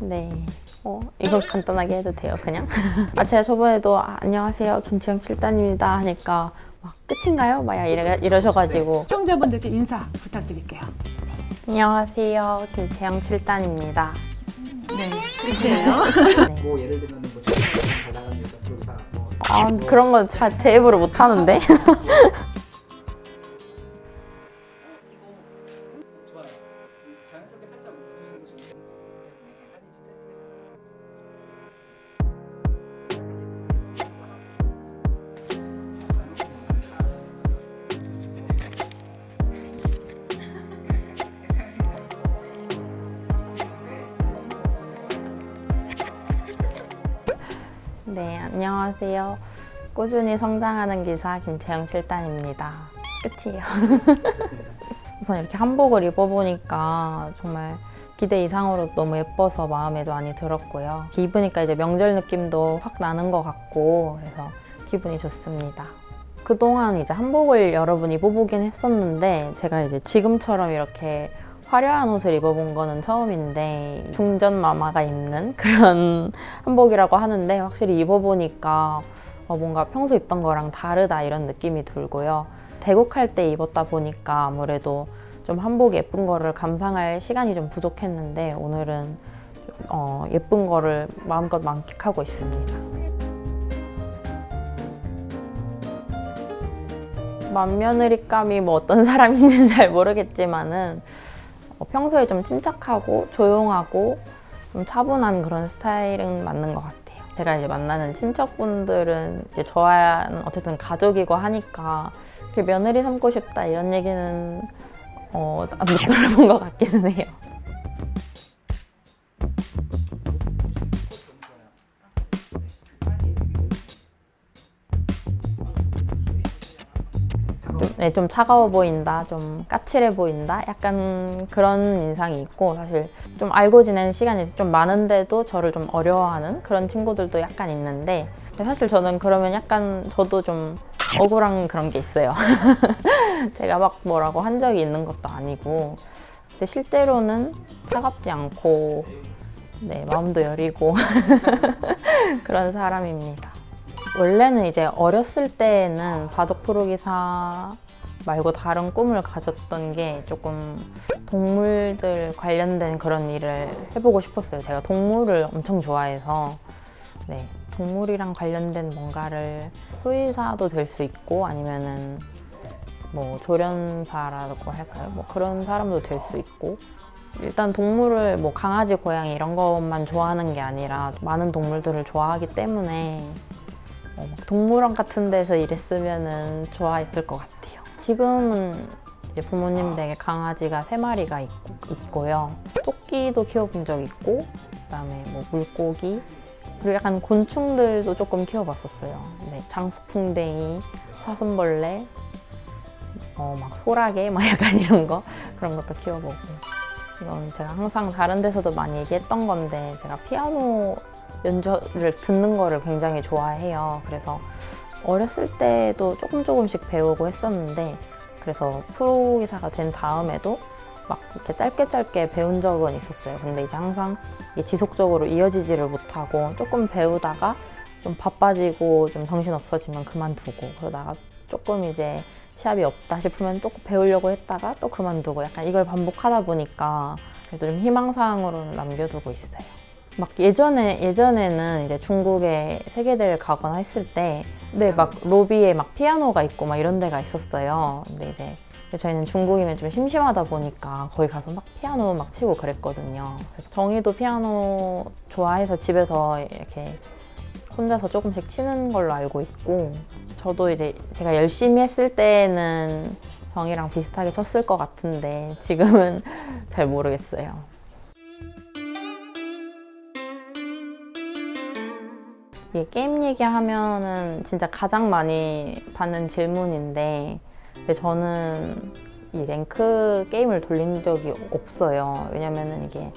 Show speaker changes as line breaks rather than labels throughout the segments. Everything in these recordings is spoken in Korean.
네. 어, 이걸 간단하게 해도 돼요, 그냥? 아, 제가 저번에도 아, 안녕하세요, 김치영 7단입니다 하니까 막 끝인가요? 막 이래, 이러셔가지고
시청자분들께 인사 부탁드릴게요.
안녕하세요, 김채영 7단입니다.
네, 끝이에요.
네.
뭐 예를 들면 뭐 최근에 잘 나가는 여자 프로사 뭐
아,
뭐
그런 건 제 입으로 못 하는데. 안녕하세요. 꾸준히 성장하는 기사 김채영 7단입니다. 끝이에요.
좋습니다.
우선 이렇게 한복을 입어보니까 정말 기대 이상으로 너무 예뻐서 마음에도 많이 들었고요. 입으니까 이제 명절 느낌도 확 나는 것 같고 그래서 기분이 좋습니다. 그동안 이제 한복을 여러 번 입어보긴 했었는데 제가 이제 지금처럼 이렇게 화려한 옷을 입어본 거는 처음인데 중전 마마가 입는 그런 한복이라고 하는데 확실히 입어보니까 어, 뭔가 평소 입던 거랑 다르다 이런 느낌이 들고요. 대국할 때 입었다 보니까 아무래도 좀 한복 예쁜 거를 감상할 시간이 좀 부족했는데 오늘은 어, 예쁜 거를 마음껏 만끽하고 있습니다. 맏며느리감이 뭐 어떤 사람인지는 잘 모르겠지만은 어, 평소에 좀 침착하고 조용하고 좀 차분한 그런 스타일은 맞는 것 같아요. 제가 이제 만나는 친척분들은 이제 저와는 어쨌든 가족이고 하니까 며느리 삼고 싶다 이런 얘기는 어, 못 들어본 것 같기는 해요. 네, 좀 차가워 보인다, 좀 까칠해 보인다, 약간 그런 인상이 있고 사실 좀 알고 지낸 시간이 좀 많은데도 저를 좀 어려워하는 그런 친구들도 약간 있는데 사실 저는 그러면 약간 저도 좀 억울한 그런 게 있어요. 제가 막 뭐라고 한 적이 있는 것도 아니고 근데 실제로는 차갑지 않고 네, 마음도 여리고 그런 사람입니다. 원래는 이제 어렸을 때는 바둑 프로 기사 말고 다른 꿈을 가졌던 게 조금 동물들 관련된 그런 일을 해보고 싶었어요. 제가 동물을 엄청 좋아해서 네, 동물이랑 관련된 뭔가를 수의사도 될 수 있고 아니면은 뭐 조련사라고 할까요? 뭐 그런 사람도 될 수 있고 일단 동물을 뭐 강아지, 고양이 이런 것만 좋아하는 게 아니라 많은 동물들을 좋아하기 때문에 어, 막 동물원 같은 데서 일했으면은 좋아했을 것 같아요. 지금은 이제 부모님 댁에 강아지가 세 마리가 있고, 있고 요. 토끼도 키워본 적 있고, 그다음에 뭐 물고기 그리고 약간 곤충들도 조금 키워봤었어요. 네, 장수풍뎅이, 사슴벌레, 어, 막 소라게, 막 약간 이런 거 그런 것도 키워보고. 이건 제가 항상 다른 데서도 많이 얘기했던 건데 제가 피아노 연주를 듣는 거를 굉장히 좋아해요. 그래서 어렸을 때도 조금 조금씩 배우고 했었는데 그래서 프로 기사가 된 다음에도 막 이렇게 짧게 짧게 배운 적은 있었어요. 근데 이제 항상 이게 지속적으로 이어지지를 못하고 조금 배우다가 좀 바빠지고 좀 정신 없어지면 그만두고 그러다가 조금 이제 시합이 없다 싶으면 또 배우려고 했다가 또 그만두고 약간 이걸 반복하다 보니까 그래도 좀 희망사항으로 남겨두고 있어요. 막 예전에 예전에는 이제 중국에 세계 대회 가거나 했을 때, 네 막 로비에 막 피아노가 있고 막 이런 데가 있었어요. 근데 이제 저희는 중국이면 좀 심심하다 보니까 거기 가서 막 피아노 막 치고 그랬거든요. 정희도 피아노 좋아해서 집에서 이렇게 혼자서 조금씩 치는 걸로 알고 있고, 저도 이제 제가 열심히 했을 때는 정희랑 비슷하게 쳤을 것 같은데 지금은 잘 모르겠어요. 이게 게임 얘기하면은 진짜 가장 많이 받는 질문인데 근데 저는 이 랭크 게임을 돌린 적이 없어요. 왜냐면은 이게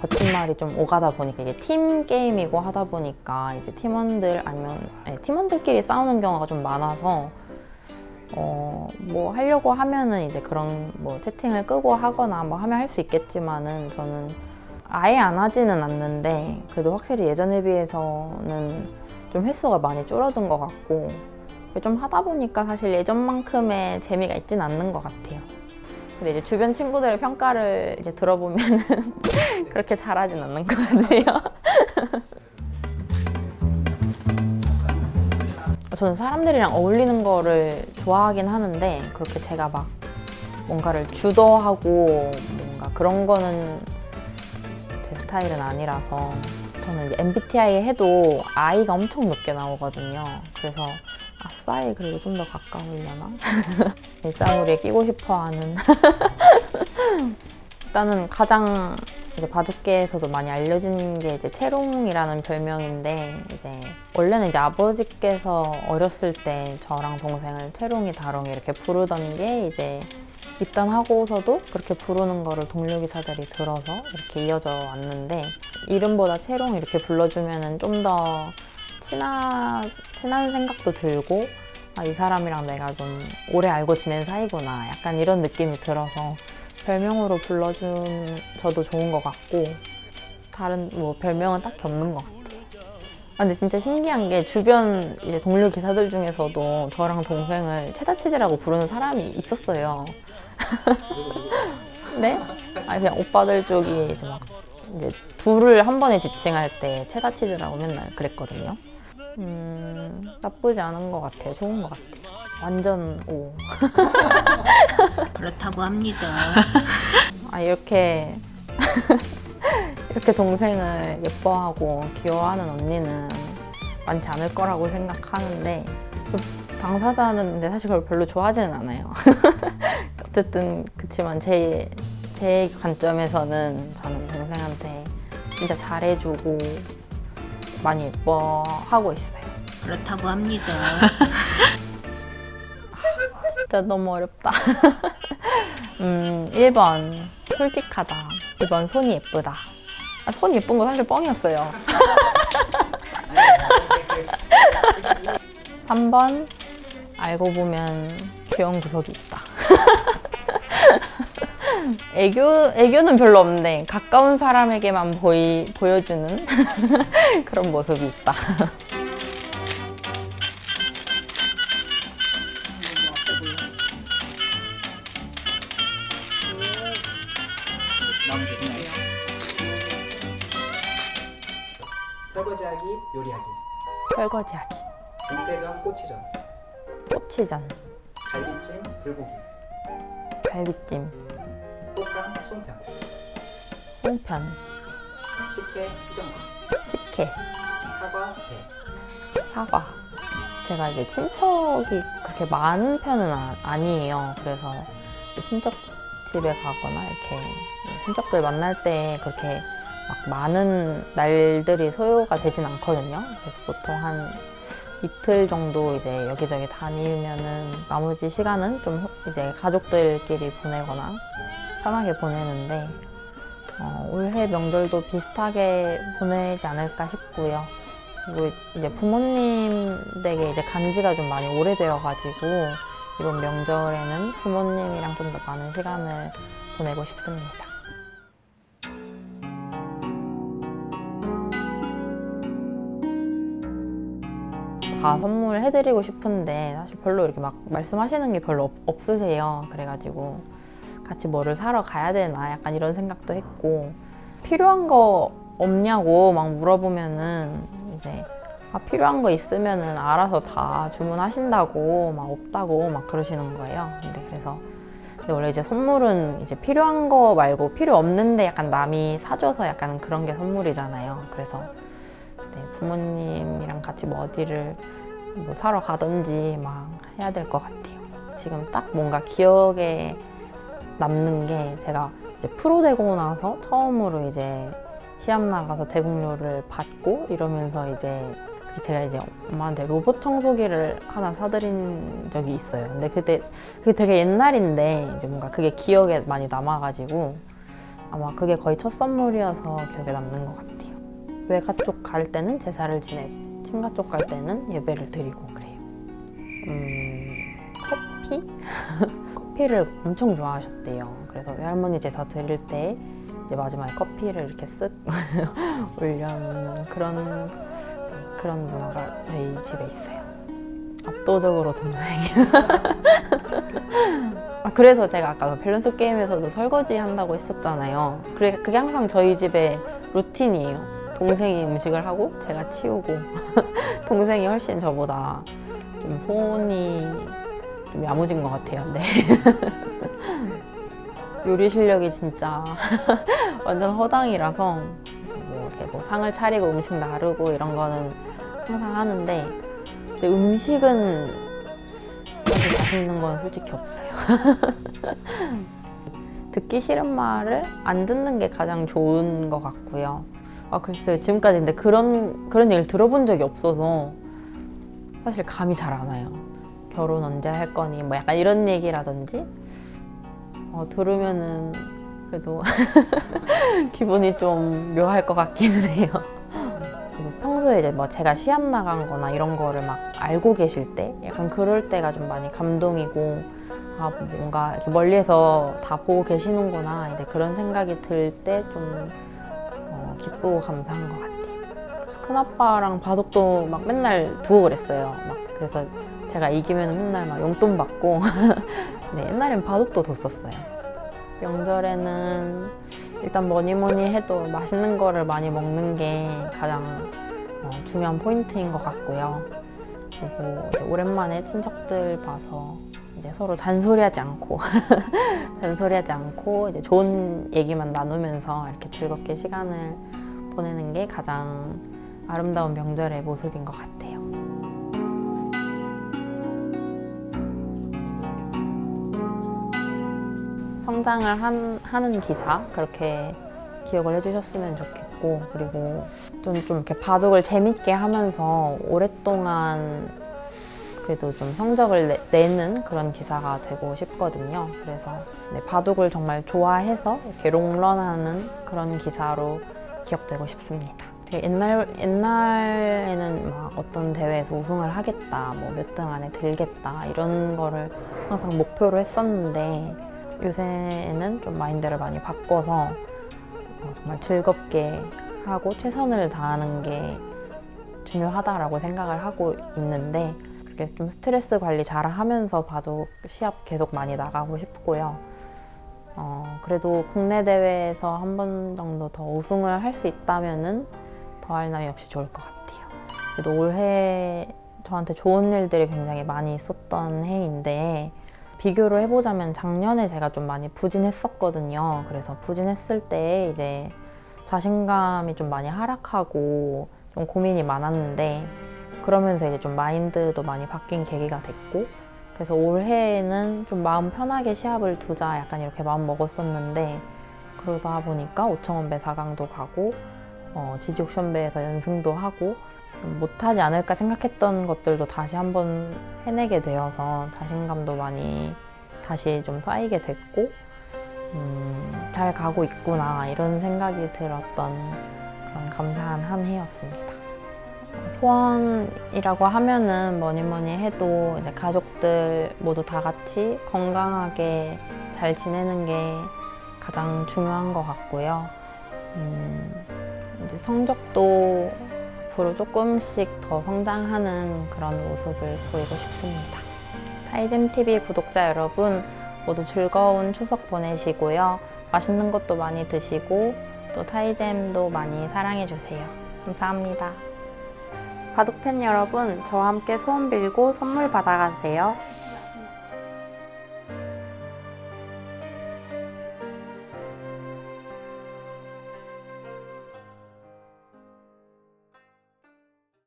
거친 말이 좀 오가다 보니까 이게 팀 게임이고 하다 보니까 이제 팀원들 아니면 아니, 팀원들끼리 싸우는 경우가 좀 많아서 어 뭐 하려고 하면은 이제 그런 뭐 채팅을 끄고 하거나 뭐 하면 할 수 있겠지만은 저는 아예 안 하지는 않는데 그래도 확실히 예전에 비해서는 좀 횟수가 많이 줄어든 것 같고 좀 하다 보니까 사실 예전만큼의 재미가 있진 않는 것 같아요. 근데 이제 주변 친구들의 평가를 이제 들어보면은 그렇게 잘하진 않는 것 같아요. 저는 사람들이랑 어울리는 거를 좋아하긴 하는데 그렇게 제가 막 뭔가를 주도하고 뭔가 그런 거는 제 스타일은 아니라서 저는 MBTI 해도 I가 엄청 높게 나오거든요. 그래서 아싸에 그래도 좀더 가까우려나? 일상우리에 끼고 싶어하는 일단은 가장 이제 바둑계에서도 많이 알려진 게 이제 채롱이라는 별명인데 이제 원래는 이제 아버지께서 어렸을 때 저랑 동생을 채롱이 다롱이 이렇게 부르던 게 이제 입단하고서도 그렇게 부르는 거를 동료기사들이 들어서 이렇게 이어져 왔는데 이름보다 채롱 이렇게 불러주면은 좀더 친한 생각도 들고 아, 이 사람이랑 내가 좀 오래 알고 지낸 사이구나 약간 이런 느낌이 들어서 별명으로 불러준 저도 좋은 것 같고 다른 뭐 별명은 딱히 없는 것 같아요. 아, 근데 진짜 신기한 게 주변 이제 동료 기사들 중에서도 저랑 동생을 체다치즈라고 부르는 사람이 있었어요. 네? 아니 그냥 오빠들 쪽이 이제 막 이제 둘을 한 번에 지칭할 때 체다 치즈라고 맨날 그랬거든요. 음 나쁘지 않은 것 같아요. 좋은 것 같아요. 완전 오.
그렇다고 합니다.
아 이렇게 이렇게 동생을 예뻐하고 귀여워하는 언니는 많지 않을 거라고 생각하는데 그 당사자는 근데 사실 그걸 별로 좋아하지는 않아요. 어쨌든 그치만 제, 제 관점에서는 저는 동생한테 진짜 잘해주고 많이 예뻐하고 있어요.
그렇다고 합니다.
진짜 너무 어렵다. 음, 1번 솔직하다. 2번 손이 예쁘다. 아, 손이 예쁜 거 사실 뻥이었어요. 3번 알고 보면 귀여운 구석이 있다. 애교, 애교는 별로 없는데 가까운 사람에게만 보이, 보여주는 그런 모습이 있다.
드시나요? 설거지하기, 요리하기,
설거지하기,
동태전, 꼬치전,
꼬치전,
갈비찜, 불고기,
갈비찜,
꽃감, 송편,
홍편,
식혜, 수정과,
식혜,
사과, 배.
사과. 제가 이제 친척이 그렇게 많은 편은 아, 아니에요. 그래서 친척 집에 가거나 이렇게 친척들 만날 때 그렇게 막 많은 날들이 소요가 되진 않거든요. 그래서 보통 한 이틀 정도 이제 여기저기 다니면은 나머지 시간은 좀 이제 가족들끼리 보내거나 편하게 보내는데 어, 올해 명절도 비슷하게 보내지 않을까 싶고요. 그리고 이제 부모님 댁에 이제 간 지가 좀 많이 오래되어가지고 이번 명절에는 부모님이랑 좀 더 많은 시간을 보내고 싶습니다. 다 선물해드리고 싶은데 사실 별로 이렇게 막 말씀하시는 게 별로 없, 없으세요. 그래가지고 같이 뭐를 사러 가야 되나 약간 이런 생각도 했고 필요한 거 없냐고 막 물어보면은 이제 아, 필요한 거 있으면은 알아서 다 주문하신다고 막 없다고 막 그러시는 거예요. 근데 그래서 근데 원래 이제 선물은 이제 필요한 거 말고 필요 없는데 약간 남이 사줘서 약간 그런 게 선물이잖아요. 그래서 네, 부모님이랑 같이 뭐 어디를 뭐 사러 가든지 막 해야 될 것 같아요. 지금 딱 뭔가 기억에 남는 게 제가 이제 프로 되고 나서 처음으로 이제 시합 나가서 대국료를 받고 이러면서 이제 제가 이제 엄마한테 로봇 청소기를 하나 사드린 적이 있어요. 근데 그때 그게 되게 옛날인데 이제 뭔가 그게 기억에 많이 남아가지고 아마 그게 거의 첫 선물이어서 기억에 남는 것 같아요. 외가 쪽 갈 때는 제사를 지내, 친가 쪽 갈 때는 예배를 드리고 그래요. 음, 커피? 커피를 엄청 좋아하셨대요. 그래서 외할머니 제사 드릴 때 이제 마지막에 커피를 이렇게 쓱 올려놓는 그런 그런 문화가 저희 집에 있어요. 압도적으로 동생이. 아, 그래서 제가 아까 그 밸런스 게임에서도 설거지 한다고 했었잖아요. 그래, 그게 항상 저희 집의 루틴이에요. 동생이 음식을 하고 제가 치우고 동생이 훨씬 저보다 좀 손이 좀 야무진 것 같아요. 네. 요리 실력이 진짜 완전 허당이라서 뭐 이렇게 뭐 상을 차리고 음식 나르고 이런 거는 항상 하는데 음식은 그렇게 자신 있는 건 솔직히 없어요. 듣기 싫은 말을 안 듣는 게 가장 좋은 것 같고요. 아 글쎄요 지금까지 근데 그런 그런 얘기를 들어본 적이 없어서 사실 감이 잘 안 와요. 결혼 언제 할 거니 뭐 약간 이런 얘기라든지 어, 들으면은 그래도 기분이 좀 묘할 것 같기는 해요. 평소에 이제 뭐 제가 시합 나간 거나 이런 거를 막 알고 계실 때 약간 그럴 때가 좀 많이 감동이고 아 뭔가 멀리에서 다 보고 계시는구나 이제 그런 생각이 들 때 좀 어, 기쁘고 감사한 것 같아요. 큰아빠랑 바둑도 막 맨날 두고 그랬어요. 막 그래서 제가 이기면 맨날 막 용돈 받고 네, 옛날엔 바둑도 뒀었어요. 명절에는 일단 뭐니 뭐니 해도 맛있는 거를 많이 먹는 게 가장 어, 중요한 포인트인 것 같고요. 그리고 오랜만에 친척들 봐서 이제 서로 잔소리하지 않고 잔소리하지 않고 이제 좋은 얘기만 나누면서 이렇게 즐겁게 시간을 보내는 게 가장 아름다운 명절의 모습인 것 같아요. 성장을 한, 하는 기사 그렇게 기억을 해주셨으면 좋겠고 그리고 좀, 좀 이렇게 바둑을 재밌게 하면서 오랫동안 그래도 좀 성적을 내, 내는 그런 기사가 되고 싶거든요. 그래서 네, 바둑을 정말 좋아해서 이렇게 롱런하는 그런 기사로 기억되고 싶습니다. 옛날 옛날에는 막 어떤 대회에서 우승을 하겠다, 뭐 몇 등 안에 들겠다 이런 거를 항상 목표로 했었는데 요새는 좀 마인드를 많이 바꿔서 어, 정말 즐겁게 하고 최선을 다하는 게 중요하다라고 생각을 하고 있는데 그렇게 좀 스트레스 관리 잘 하면서 봐도 시합 계속 많이 나가고 싶고요. 어, 그래도 국내 대회에서 한 번 정도 더 우승을 할 수 있다면은 더할 나위 없이 좋을 것 같아요. 그래도 올해 저한테 좋은 일들이 굉장히 많이 있었던 해인데 비교를 해보자면 작년에 제가 좀 많이 부진했었거든요. 그래서 부진했을 때 이제 자신감이 좀 많이 하락하고 좀 고민이 많았는데 그러면서 이제 좀 마인드도 많이 바뀐 계기가 됐고 그래서 올해에는 좀 마음 편하게 시합을 두자 약간 이렇게 마음 먹었었는데 그러다 보니까 5천원배 4강도 가고 어, 지지옥션배에서 연승도 하고 좀 못하지 않을까 생각했던 것들도 다시 한번 해내게 되어서 자신감도 많이 다시 좀 쌓이게 됐고 음, 잘 가고 있구나 이런 생각이 들었던 그런 감사한 한 해였습니다. 소원이라고 하면은 뭐니 뭐니 해도 이제 가족들 모두 다 같이 건강하게 잘 지내는 게 가장 중요한 것 같고요. 음, 이제 성적도 앞으로 조금씩 더 성장하는 그런 모습을 보이고 싶습니다. 타이잼 TV 구독자 여러분 모두 즐거운 추석 보내시고요. 맛있는 것도 많이 드시고 또 타이잼도 많이 사랑해 주세요. 감사합니다. 바둑팬 여러분, 저와 함께 소원 빌고 선물 받아가세요.